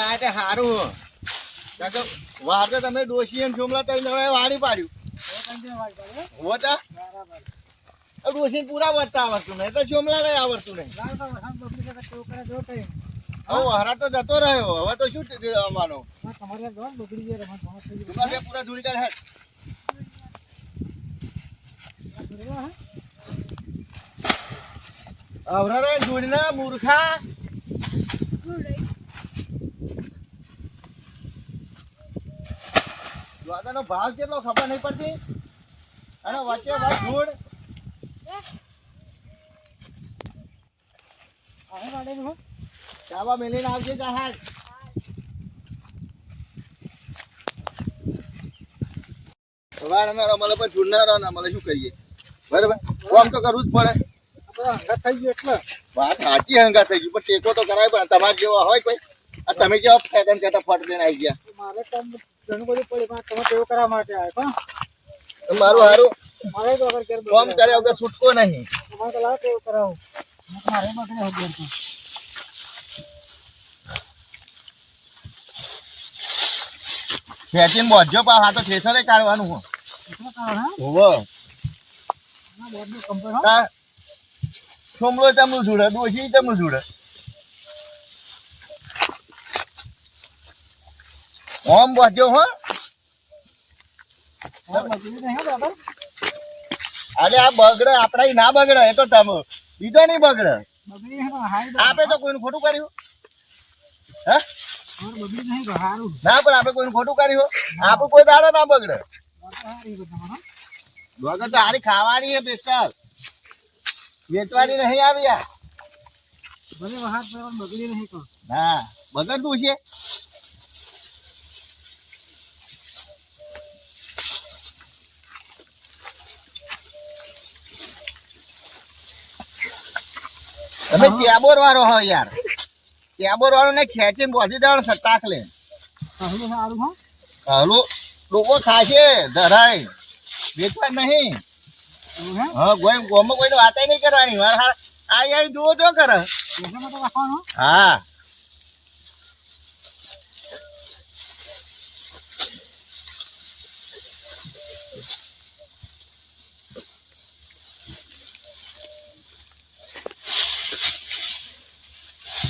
આ સારું વાર તો તમે ડોશી એમ ચોમલા પાડ્યું. પૂરા વધતા આવડતું તો ચોમલા નહીં આવડતું નહીં. હવે વહરા તો જતો રહ્યો, હવે તો શું અમારો પૂરા ધૂળી કાઢ હેડ અવરા રે મૂર્ખા. દ્વાદાનો ભાવ કેટલો ખબર નહીં પડતી? અને વચ્ચે વચ ધૂળ ચાવા મેલીને આવજે જહાજ પણ છૂટનારા ના મળે શું કરીએ બરાબર? કામ તો કરવું જ પડે. વાત સાચી હંગા થઈ ગઈ પણ ટેકો તો કરાય પણ તમારે જેવા હોય કોઈ. તમે જેવા ફેદન કરતા ફટ લઈને આવી ગયા. મારે કામ ઘણું બધું પડે પણ તમે તેવું કરવા માટે આવ્યા પણ મારું હારું. મારે તો અગર ઘેર કામ કર્યા વગર છૂટકો નહીં. તમારે તો લાવ તેવું કરાવું? મારે બગડે હોય તો. ખેંચીને બોધજો પા હા તો ઠેસરે કાઢવાનું હું. હોવો છોમલો તમનું જોડે ડોશી તમનું જોડે. ઓમ બોધજો હો. અરે આ બગડે આપડા ના બગડે એ તો તમે. બીજો નહીં બગડે. આપે તો કોઈનું ખોટું કર્યું. હે? ના પણ આપણે કોઈનું ખોટું કર્યું આપણે કોઈ દાડો ના બગડે. બગડ તો હારી ખાવાની હે પેસ્ટલ વેચવાની નહીં આવ્યા ભલે બગડી નહીં હા ના બગડતું છે. તમે ચેબોર વાળો હો યાર. ચેબોર વાળો ને ખેંચીને બોધી દેવાનો સટ્ટાક લે હાલો લોકો ખાશે ધરાય. વેચવા નહીં. હે કોઈ ગોમાં કોઈને વાત નહીં કરવાની. વાર આ જુઓ તો કરે હા.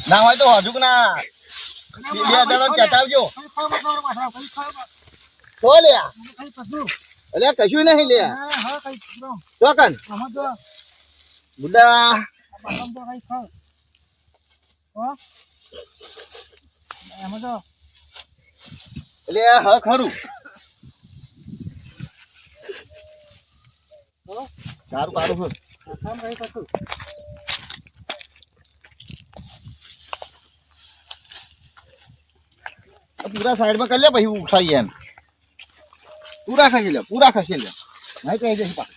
ના હોય તો હજુ ના. બે જણો ચટાવજો તો લ્યા કઈ કશું નહીં લ્યા ચોકન. બુડા. એટલે હ ખરું. સારું સારું હોય આસામ કઈ પસું આ પૂરા સાઈડમાં કરી લે પછી ઉઠાઈએ એમ. પૂરા ખસી લે પૂરા ખસી લે નહીં કહી જશે પા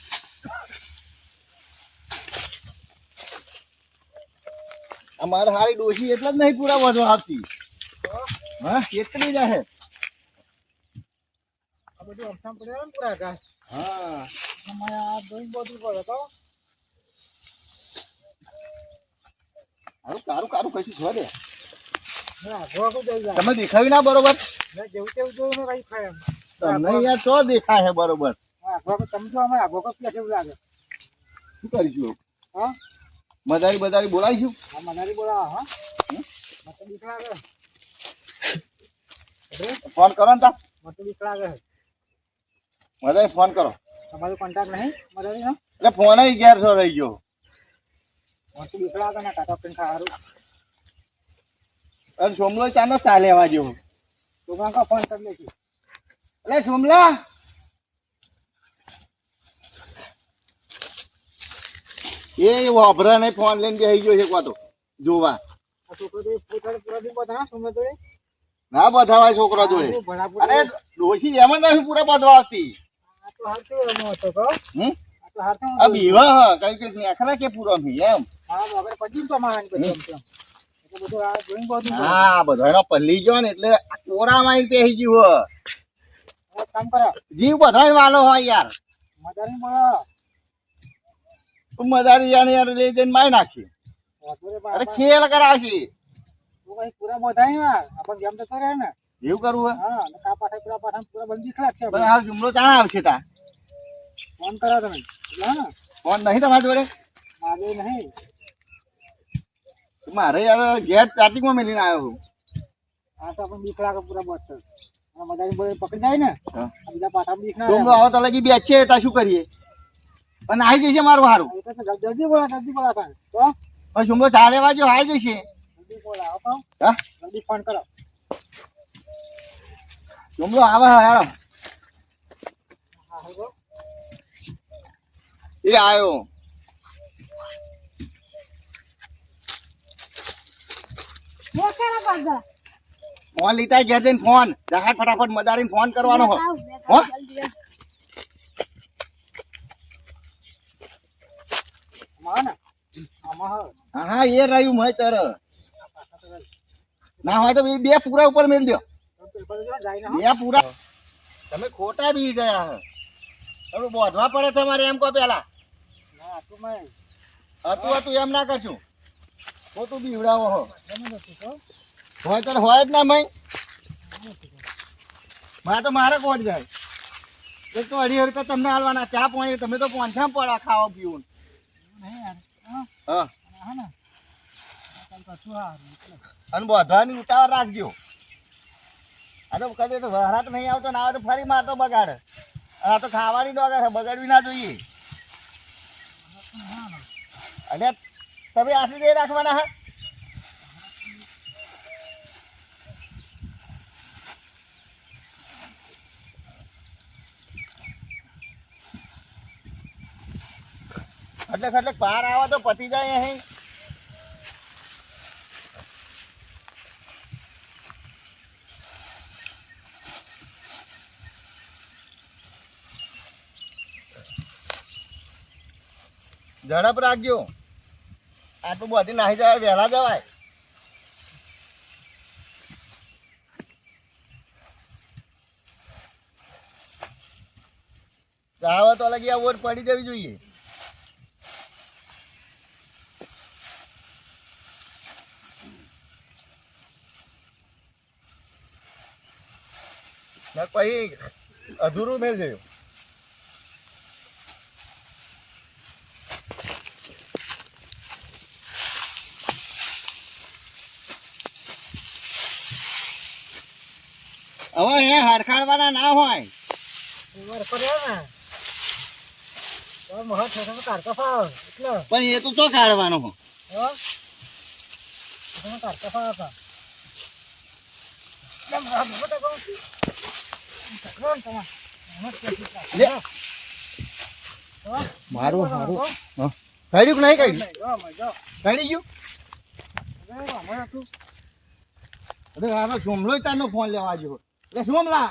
આ મારે હારી ડોશી એટલે જ નહીં પૂરા વધુ આવતી. હા કેટલી જ આ બધું અમસામ પડે ને પૂરા ઘાસ. હા. અમારે આ દોઈ બોટલ પડે તો. સારું કારું કારું કશું છો દે હા તમે દેખાવી ના બરોબર? જેવું તેવું જોયું ને ખાય તમને યાર તો દેખાય છે બરોબર. તમે તો અમે આ ભોગું પીએ કેવું લાગે શું કરીશું? હા મદારી બદારી બોલાવીશું? હા મનારી બોલાવા હા તો બીક ફોન કરો ને તા. બીક લાગે મદારી, ફોન કરો. તમારો કોન્ટેક્ટ નહીં મનારી નો એટલે ફોન ગેરસો રહી ગયો મને તો બીક ને કાકા પેન ખાવાનું અને સોમલો ચાનો ચા લેવા જેવો. છોકરા કા ફોન કરી લેજો. એટલે સોમલા! એ વાભરા ને ફોન લઈને બેસી ગયો છે કોતો જોવા. ના બધાવાય છોકરા જોડે. અરે ડોશી એમ નથી પૂરા બધવા આવતી બીવા કઈ કઈ નેખલા કે પૂરો એમ. હા પડી તો મારવાની બધું બધું પલ્લી ગયો ને એટલે કોરા આવીને બેસી ગયો જીવ બધાય વાલો હોય યાર. મદારી યાર યાર લઈ જઈને મારી નાખી. અરે ખેલ કરાવશી. પૂરા ને આપણે જેમ તો કરે ને એવું કરવું હા અને કા પાછા પૂરા પાછા પૂરા બંધી ખલાક છે આ જુમલો ચાણા આવશે તા. ફોન કરો તમે. ફોન નહીં તમારી જોડે? નહીં. મારે યાર ઘેર ચાર્જિંગમાં મેલીને આવ્યો હું આ તો આપણે બીક કે પૂરા અને મજા પકડી જાય ને. બીજા પાછા બીક ના આવો. તો લગી બેસીએ તા શું કરીએ? અને આવી જશે મારું હારું. તો જલ્દી- બોલા જલ્દી બોલા તમે તો? પણ જુમલો ચાલે વાજો આવી જશે. જલ્દી બોલા આવો હા? જલ્દી ફોન કરો. જુમલો આવે હા એ આવ્યો ફોન લીધા ઘેર જઈને ફોન. જહાજ ફટાફટ મદારીને ફોન કરવાનો હો. હો આમાં ને આમાં હા? હા હા એ રહ્યું મય તર ના હોય તો બે- પૂરા ઉપર મેલ દો બે પૂરા. તમે ખોટા બી ગયા હે. તમે બોધવા પડે તમારે એમ કહો પેલા. હતું હતું એમ ના કરશું. ખોટું બીવડાવો હો. હોય તો હોય જ ના મય. મારે તો મારે કોટ જાય. એક તો અઢી રૂપિયા તમને હાલવાના ચા પાણી, તમે તો પોંઠા પડ્યા ખાવા પીવું અને બધાની ઉતાવળ રાખજો. આ તો કદી તો વરાત નહીં આવતો, ના આવે તો ફરી મારતો બગાડે. આ તો ખાવાની છે, બગાડવી ના જોઈએ. અને તમે આટલી દે રાખવાના હા? એટલે એટલે પાર આવે તો પતી જાય અહીં. ઝડપ રાખજો. આટલું બધી નાહી જવાય વહેલા જવાય. જાવ તો લગી આ ઓર પડી જવી જોઈએ. પછી અધૂરું મેળ જયું. હવે એ હરખાડવાના ના હોય. પણ એ તો તો. કાઢવાનો હો? મારું મારું. કાઢ્યું કે નહીં કાઢ્યું? કાઢી ગયું. અરે આનો સોમલો તારનો ફોન લેવા જેવો એટલે સોમલા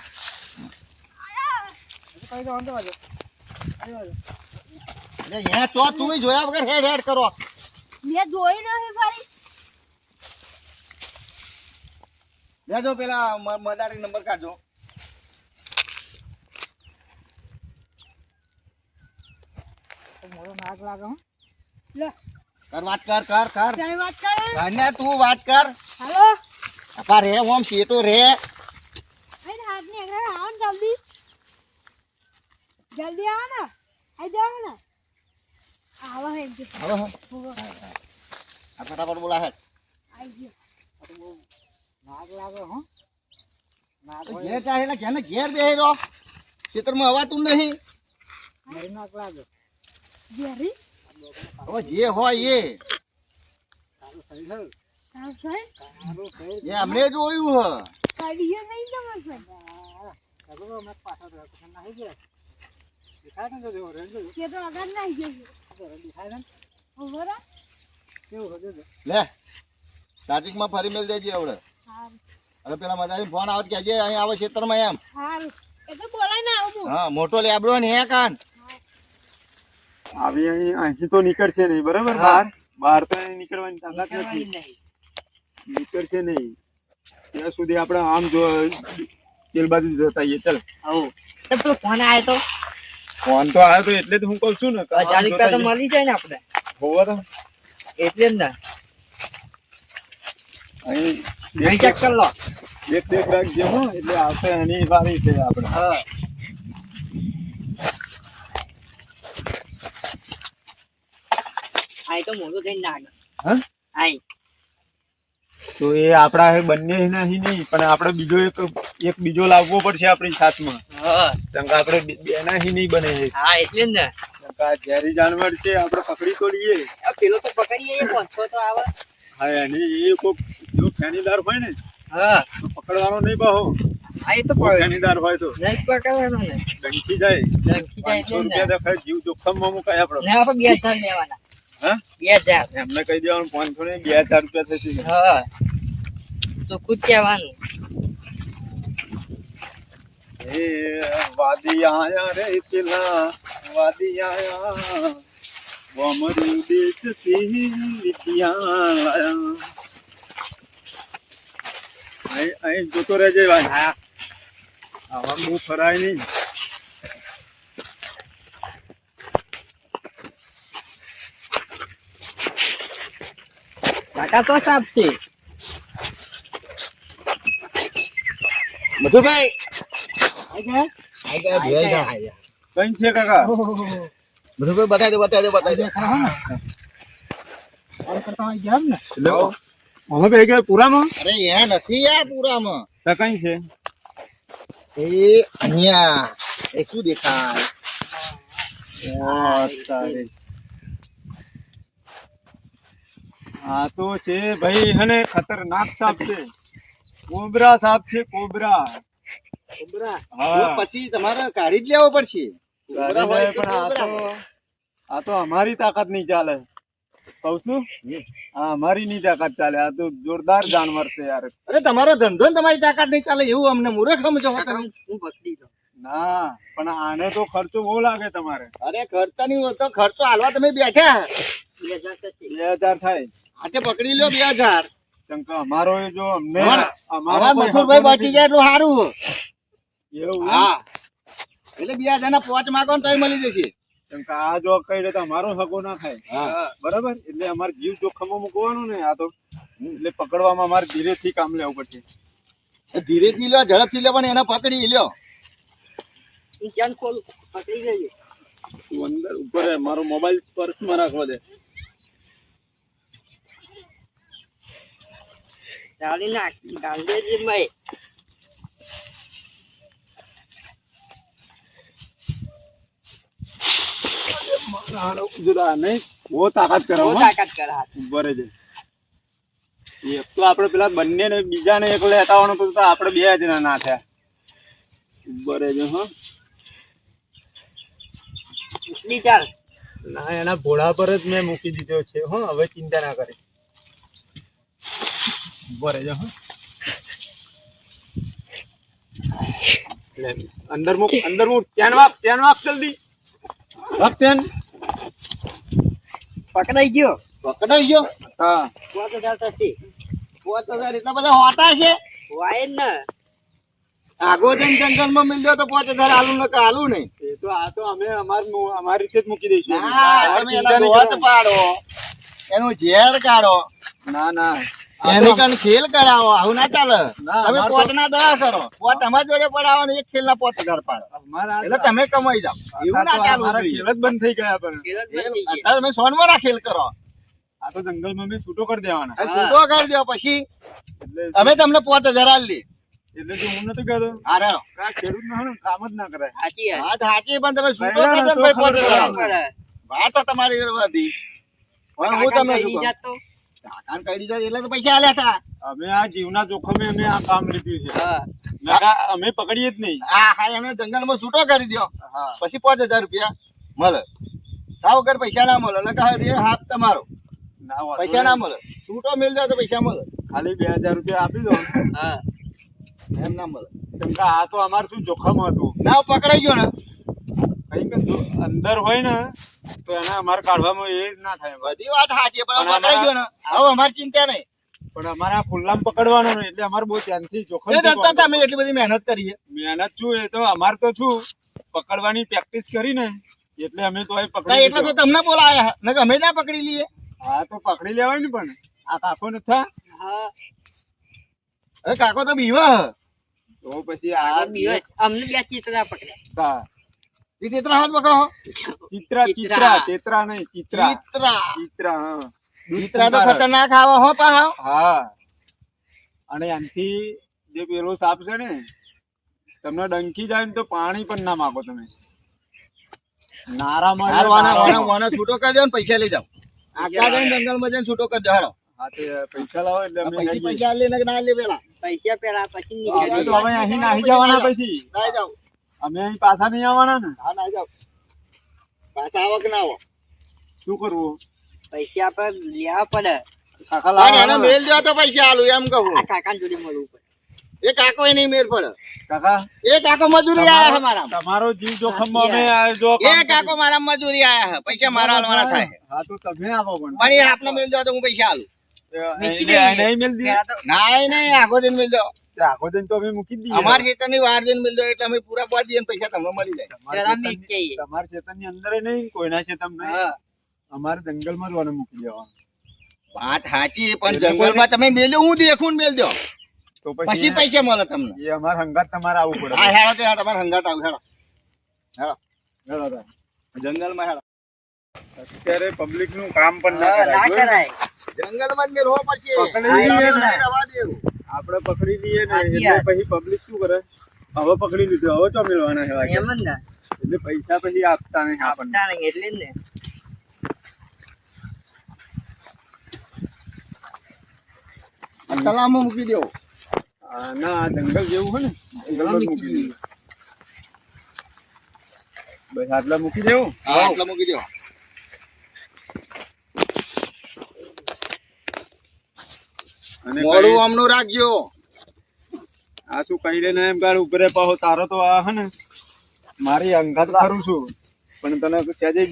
હજુ કઈ જવાનું તો આજે. આવી બાજુ. એટલે અહીંયા ચો તું જોયા વગર હેડ હેડ કરો મેં જોઈ નથી ફરી લેજો પેલા મ- મદારી નંબર કાઢજો તો મોડો નાક લાગે હો. લે કર વાત કર કર કર કઈ વાત કરે કને તું વાત કર હાલો આપા રે ઓમ સીટો રે આઈ હાથની આગળ આવો ને જલ્દી. જલ્દી આવો ને. આઈ જાઓ ને. આવો હે કે. હવે. આ ફટાફટ બોલા ગયો. લાગે હો. ઘેર ચાહે ને ઘેર ને ઘેર બેહી રહો. ખેતરમાં હવાતું નહીં. મારી લાગે. ઘેરી? હવે જે હોય એ. સારું એ અમને જોયું હ. કાઢીએ નહીં તમારે ગયું કગલો મેં લે ફરી મેલ દેજે આવડે. અરે પેલા મદારી ફોન આવત કે અહીં આવે ખેતરમાં એમ. સારું એ તો બોલાય ના આવું હા મોટો લેબડો ને હે કાન. આવી અહીં અહીંથી તો નીકળશે નહીં બરાબર? બહાર? બહાર તો અહીં નીકળવાની તાકાત નથી. નીકળશે નહીં. ત્યાં સુધી આપણે આમ જો તેલ બાજુ જતા આવીએ ચાલ. તો પેલો ફોન આવ્યો તો. ફોન તો આવ્યો તો એટલે તો હું કહું છું ને હજાર રૂપિયા તો મળી જાય ને આપણે હોવો તો. એટલે જ ને. અહીં અહીં ચેક કરી લો. રાખજે હો એટલે આવશે એની વારી છે આપણે હા. આઈ તો મોટું થઈને નાગ હા? આઈ તો એ આપણા બંને નહીં નહીં પણ આપણે બીજો એક એક બીજો લાવવો પડશે આપણી સાથમાં. કેમ કે આપણે બેના હી નહીં બને હા. એટલે જ ને. ઝેરી જાનવર છે આપણે પકડી તો લઈએ. પેલો તો પકડીએ પાંચસો તો આવે. હા એને એ કોક જો ફેણીદાર હોય ને હા. પકડવાનો નહીં બહુ. હા એ તો ફેણીદાર હોય તો. નહીં પકડવાનો ને. ડંકી જાય. ડંકી જાય એટલે રૂપિયા દેખાય જીવ જોખમમાં મુકાય આપણો. ને આપણે બે હજાર લેવાના. હા? બે હજાર. એમને કહી દેવાનું પાંચસો ને બે હજાર રૂપિયા થશે. હા. તો ખુદ કહેવાનું એ વાદી આયા રે પેલા વાદી આયા વમરી દેશથી વિદ્યા લાયા અહીં જોતો રહેજે ભાઈ. હા. આવા બહુ ફરાય નહીં. કાકા તો સાફ છે. મધુભાઈ. કઈ છે કાકા? મધુભાઈ બતાવી દો બતાવી દો બતાવી દો. અમે બે ગયા પૂરામાં. અરે અહીંયા નથી યાર પૂરામાં. તો કઈ છે? એ અહીંયા એ શું દેખાય? હા તો છે ભાઈ હને ખતરનાક સાપ છે. કોબરા સાપ છે કોબરા. હા. પછી તમારે કાઢી જ લેવો પડશે. ગાડી હોય પણ આ તો આ તો અમારી તાકાત નહીં ચાલે. કઉ છું? હા અમારી નહીં તાકાત ચાલે. આ તો જોરદાર જાનવર છે યાર. અરે તમારો ધંધો ને તમારી તાકાત નહીં ચાલે એવું અમને મૂર્ખ સમજો તમે. હું પકડી ના પણ આને તો ખર્ચો બહુ લાગે તમારે. અરે ખર્ચા નહીં હોતો ખર્ચો હાલવા તમે બેઠા. બે હજાર થશે. બે હજાર થાય. હાથે પકડી લ્યો બે હજાર. કેમ અમારો જો અમને અમારા- અમારો અમારા કોઈ મથુરભાઈ બચી જાય એટલું સારું. એવું? હા. એટલે બે હજાર પોચ માગો ને તોય મળી જશે. કેમ આ જો કઈ તો અમારો હકો ના થાય. બરાબર? એટલે અમારે જીવ જોખમમાં મૂકવાનું ને આ તો. એટલે પકડવામાં અમારે ધીરેથી કામ લેવું પડશે. ધીરેથી લ્યો ઝડપથી લ્યો પણ એને પકડી લ્યો. હું ચેન ખોલું? પકડી લેજે. અંદર ઉપર મારો મોબાઈલ પર્સમાં રાખવા દે ડાલી નાખ ડાલ દેજે ભાઈ જુદા નહીં બહુ તાકાત બહુ કરાવો તાકાત કરે હાથ એક તો આપડે પેલા બંને ને બીજા ને એક લેતા આપણે બે જણા ના થયા ઊભો રહેજો હા ચાલ ના એના ભોળા પર જ મેં મૂકી દીધો છે હો હવે ચિંતા ના કરે. ઊભો રહેજો અંદર મૂક અંદર મૂક. ચેન વાપ ચેન વાપ જલ્દી. વાપ ચેન. પકડાઈ ગયો. પકડાઈ ગયો? હા. પાંચ હજાર થશે. પોચ હજાર એટલા બધા હોતા છે? વાય ને. આગો જન જંગલમાં મિલ્યો તો પોતે હજાર આલુ ને કે આલું નહીં. એ તો આ તો અમે અમાર અમારી રીતે જ મૂકી દઈશું. તમે એના દોત પાડો. એનું ઝેર કાઢો. ના ના. એની કણ ખેલ કરાવો આવું ના ચાલે. તમે અમારે પોચ ના દવા કરો. પોચ અમારા જોડે પડાવો ને એક ખેલ ના પોચ હજાર પાડો અમારા એટલે તમે કમાઈ જાઓ. એવું ના ચાલવું ખેલ જ બંધ થઈ ગયા પણ. ખેલ જ બંધ થઈ ગયો. અત્યારે તમે સોનમાં ના ખેલ કરો. આ તો જંગલમાં મેં છૂટો કરી દેવાના. છૂટો કરી દો પછી અમે તમને પોત હજાર આલી એટલે જો હું નથી કહેતો? ખેડૂત ના કામ જ ના કરાય. સાચી વાત. સાચી પણ તમે છૂટો કરી કરજો ભાઈ હજાર વાત તમારી હું તમને શું? કાકાને કહી દીધા એટલે તો પૈસા આલ્યા હતા. અમે આ જીવના જોખમે અમે આ કામ લીધું છે. નકા અમે પકડીએ જ નહીં. હા હા એને જંગલમાં છૂટો કરી દો પછી પાંચ હજાર રૂપિયા મળે. તા વગર પૈસા ના મળે એટલે કહે હાથ તમારો. ના પૈસા ના મળે. છૂટો મિલ જાય તો પૈસા મળે. ખાલી બે હજાર રૂપિયા આપી દો. હા. એમ ના મળે. કેમ કે આ તો અમારું શું જોખમ હતું? ના પકડાઈ ગયો ને. અંદર હોય ને તો એને અમારે કાઢવામાં એ જ ના થાય. બધી વાત સાચી પણ પકડાઈ ગયો ને હવે અમારી ચિંતા નહીં. પણ અમારે આ ખુલ્લામાં પકડવાનો નહીં એટલે અમારે બહુ ધ્યાનથી જોખમ તમે એટલી બધી મહેનત કરીએ મહેનત છું એ તો અમારે તો છું. પકડવાની પ્રેક્ટિસ કરીને એટલે અમે તો અહીં પકડી એટલે તો તમને બોલાયા ને અમે ના પકડી લઈએ. હા તો પકડી લેવાય ને પણ. આ કાકો નથી થા હા. હવે કાકો તો બીવા તો પછી આ બીવા અમને બે ચિત્રા પકડ્યા. તા. ઈ તેતરા હાથ પકડો ચિત્રા ચિત્રા. તેતરા નહીં ચિત્રા. ચિત્રા. ચિત્રા હા. ચિત્રા તો ખતરનાક આવો હો પા હા. અને આનથી જે પેલો સાપ છે ને તમને ડંકી જાય ને તો પાણી પણ ના માગો તમે. નારા છૂટો કરી દો ને પૈસા લઈ જાઓ. જઈને જંગલમાં જઈને છૂટો કરી દો હા તે પૈસા લાવો એટલે અમે પૈસા જઈએ. પૈસા લે ને ના લે પેલા. પૈસા પેલા પછી નીકળી. હવે અહીં નાહી જવાના પછી. જાઓ. અમે અહીં પાછા નહીં આવવાના ને? હા ના જાવ પાછા આવો કે ના આવો? શું કરવું? પૈસા પર લેવા પડે. કાકા અને એને મેલ દો તો પૈસા આલું એમ કહું. કાકા જોડે મળવું પડે. એ કાકો એ નહીં મેલ પડે. કાકા? એ કાકો મજૂરી આયા છે મારા તમારો જીવ જોખમમાં અમે જો એ કાકો મારા મજૂરી આયા છે. પૈસા મારા હાલવાના થાય. હા તો તમે આવો પણ. પણ એ આપને મેલ દો તો હું પૈસા આલું. નહીં મેલ દીધી? ના નહીં આખો દિન મેલ દો દિન તો અમે મૂકી દઈએ. અમાર ખેતરની વાર જઈને મેલ દો એટલે અમે પૂરા પાડી દઈએ પૈસા તમને મળી જાય. તમારા ચેતન મેં ખેતરની અંદર નહીં કોઈના ખેતરમાં નહીં. અમારે જંગલમાં વાને મૂકી દેવાનું. વાત સાચી પણ જંગલમાં તમે મેલ્યો હું દેખું મેલજો. તો પછી પછી પૈસા મળે તમને. એ અમાર હંગાત તમારે આવવું પડે. હા હેડો તે હેડો, તમારે હંગાત આવું હેડો હેડો હેડો જંગલ જંગલમાં હેડો અત્યારે પબ્લિકનું કામ પણ ના કરાય. જંગલમાં જંગલમાં જ મેલવો પડશે પકડી ને. દેવું. આપણે પકડી લઈએ ને એટલે પછી પબ્લિક શું કરે? હવે પકડી લીધું હવે તો મેળવાના છે એમ જ ને. એટલે પૈસા પછી આપતા નહીં આપણને. આપતા નહીં એટલે જ ને. આ મૂકી દેવો. ના આ જંગલ જેવું હોય ને. જંગલમાં મૂકી દેવું. બસ આટલા મૂકી દેવું? આટલા મૂકી દેવો. મોડું આમનું રાખજો. આ શું કહી દે ને એમ કાઢ ઉભરે પાહો તારો તો આ હે ને મારી અંગાત કરું છું. પણ તને સહેજે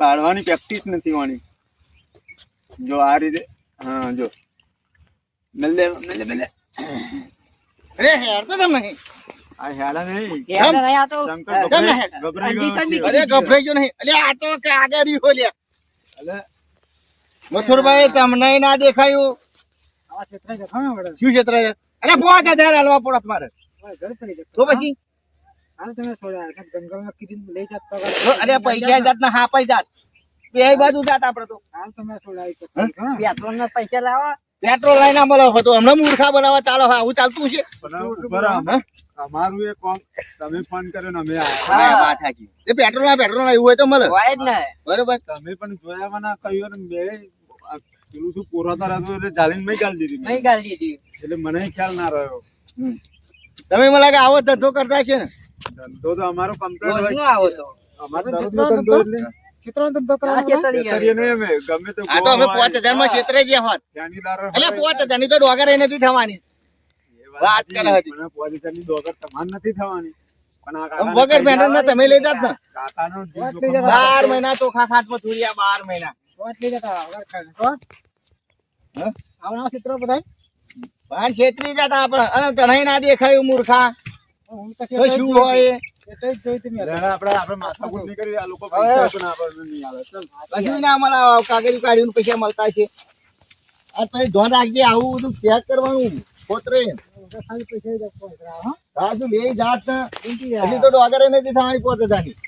કાઢવાની પ્રેક્ટિસ નથી વાણી જો આ રીતે હા જો. મેલે મેલે મેલ અરે હેર તો તમે આ હેડા નહીં. યાદ નહીં આતો શંકર ગભરાઈ- ગયો અરે ગભરાઈ ગયો નહીં. અરે આ તો કાગરી હો લ્યા. અલે, મથુરભાઈ તમને ના દેખાયું. શું ક્ષેત્ર છે? અરે પોત હજાર હાલવા પડો મારે હવે ઘર પડી જતો. તો પછી? હાલ તમે છોડ્યા એટલે જંગલમાં કીધું લઈ જાત તો તો અરે પૈસા જાત ના હા પૈસા બે બાજુ જાત આપડે તો. પૈસા લાવવા પેટ્રોલ લાઈન મળે હમણાં મૂર્ખા બનાવવા ચાલો આવું ચાલતું છે. અમારું એક કામ તમે ફોન કર્યો ને અમે વાત એ પેટ્રોલ ના પેટ્રોલ એવું હોય તો મળે. હોય જ ને. બરોબર. તમે પણ જોયા મને કહ્યું આ પેલું શું પોરાતા રહેતું એટલે ચાલીને મેં ગાલી દીધી મેં. નહીં ગાલી દીધી. એટલે મને ખ્યાલ ના રહ્યો. તમે મને લાગે આવો ધંધો કરતા છે ને? ધંધો તો અમારો કમ્પ્લીટ હોય. આવો તો. અમારો ધંધો ધંધો- એટલે. ગોળ. બાર મહિના ચોખા ખાટમાં બાર મહિના. વાત જતા વગર ખાઈને. તો? હા? આવના ક્ષેત્રો બધાય? પણ છેતરી જતા આપણે અને તને ના દેખાયું મૂર્ખા તો શું હોય પૈસા પૈસા મળતા છે બધું પૈસા પોતે હજારની